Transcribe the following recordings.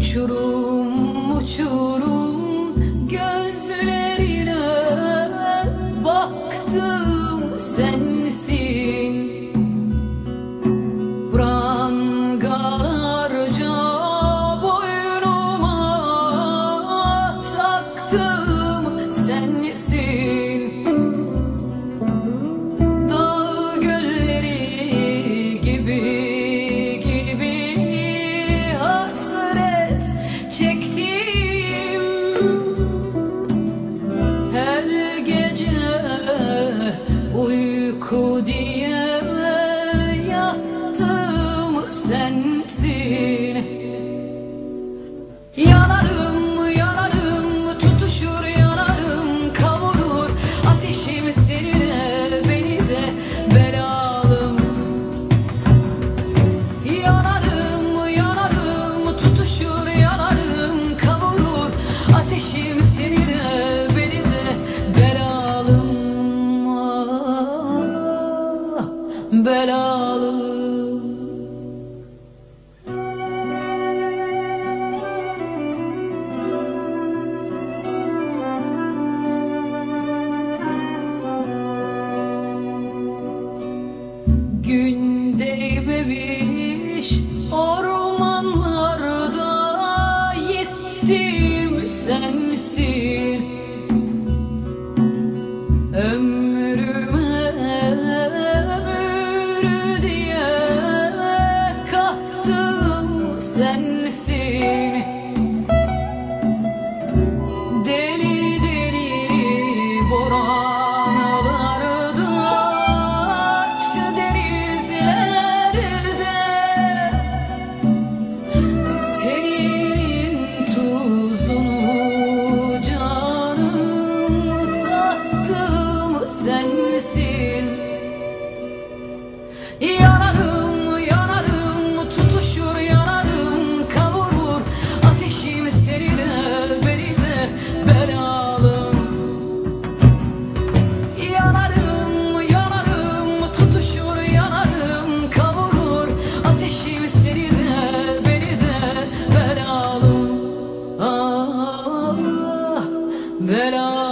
Uçurum uçurum gözle sensin. sevdiğim sensin that I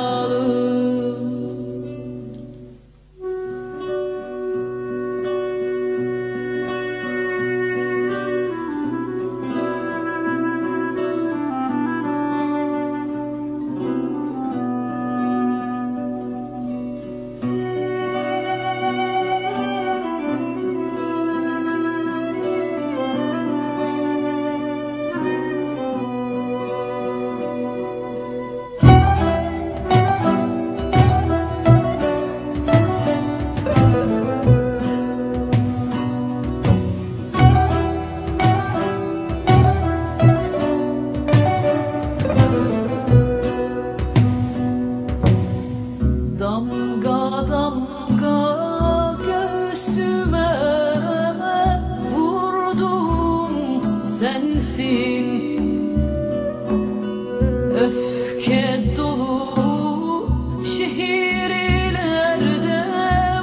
dolu şehirlerde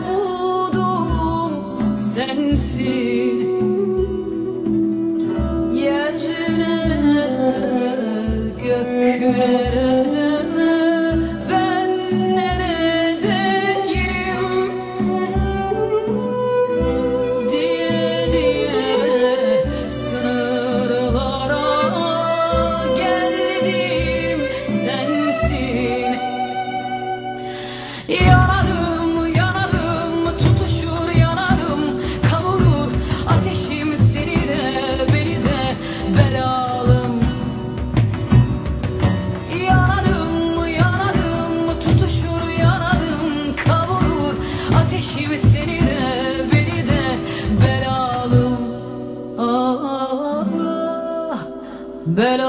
buldum sensin. Yerlere göklere but